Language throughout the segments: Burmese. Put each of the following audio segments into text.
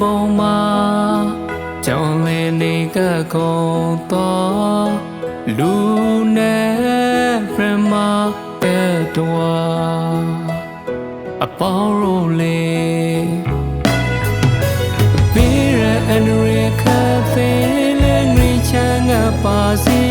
ပုံမှာကြောင်လင်းနေကကုံတော့လူနဲ့ဖရမတဲ့တော်အပေါင်းရိုလေးဘေးရအန်ရီခါဖေးလဲငွေချမ်းကပါစီ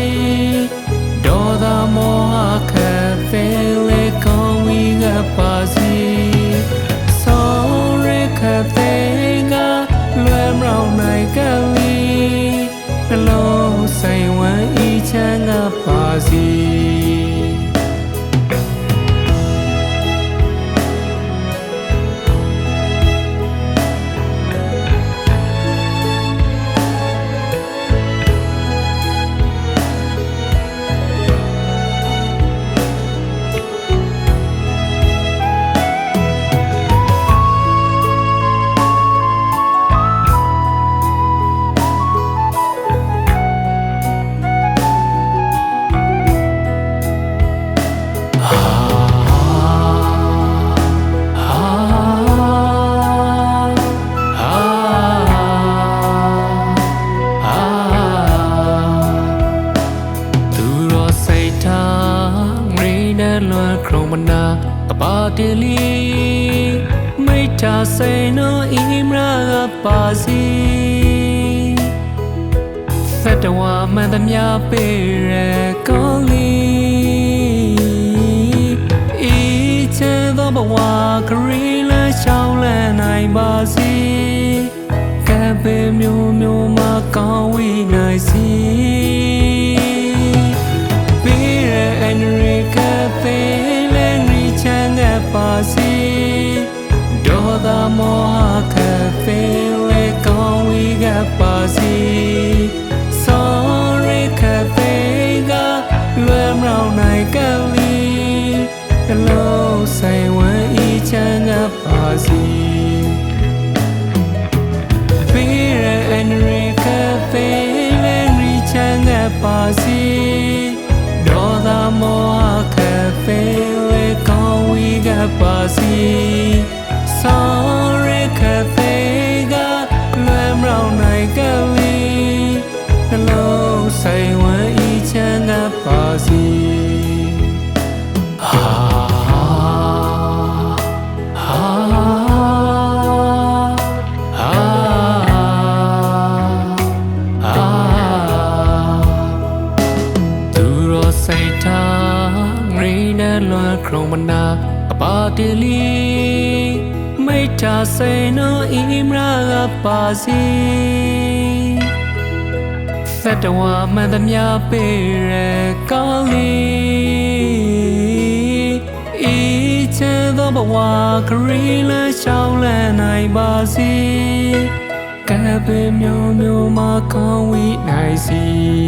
ပါတလီမိတ်တာစိန်နိုအီမရာကပါစီသက်တော်မှန်သမျှပေးရကောင်းလီဤချေသောဘဝခရီးလရှောင်းလန်းနိုင်ပါစီကပ်ပေမျိုးမျိုးမှာကောင်းဝိနိုင်စီ စီ Sorry Cafe ကလွယ်မရောနိုင်ကလီ Hello ဆိုင်ဝမ်းဤချမ်းကပါစီ Beer and Cafe လဲရီချမ်းတဲ့ပါစီဒေါ်သာမောဟ Cafe လဲကောင်းဝီကပါစီ စီဟာဟာဟာဟာသူရောစိတ်ထားငရိနဲ့လွယ်ခရုံမနာအပါတလီမိတ်တာစိန်နိုအီမရာကပါစီ သက်တော်မှန်သမျှပေးရကောင်းလီဤချေသောဘဝခရီးလရှောင်းလန်းနိုင်ပါစီကပ်ပေမျိုးမျိုးမှာကောင်းဝိနိုင်စီဟာ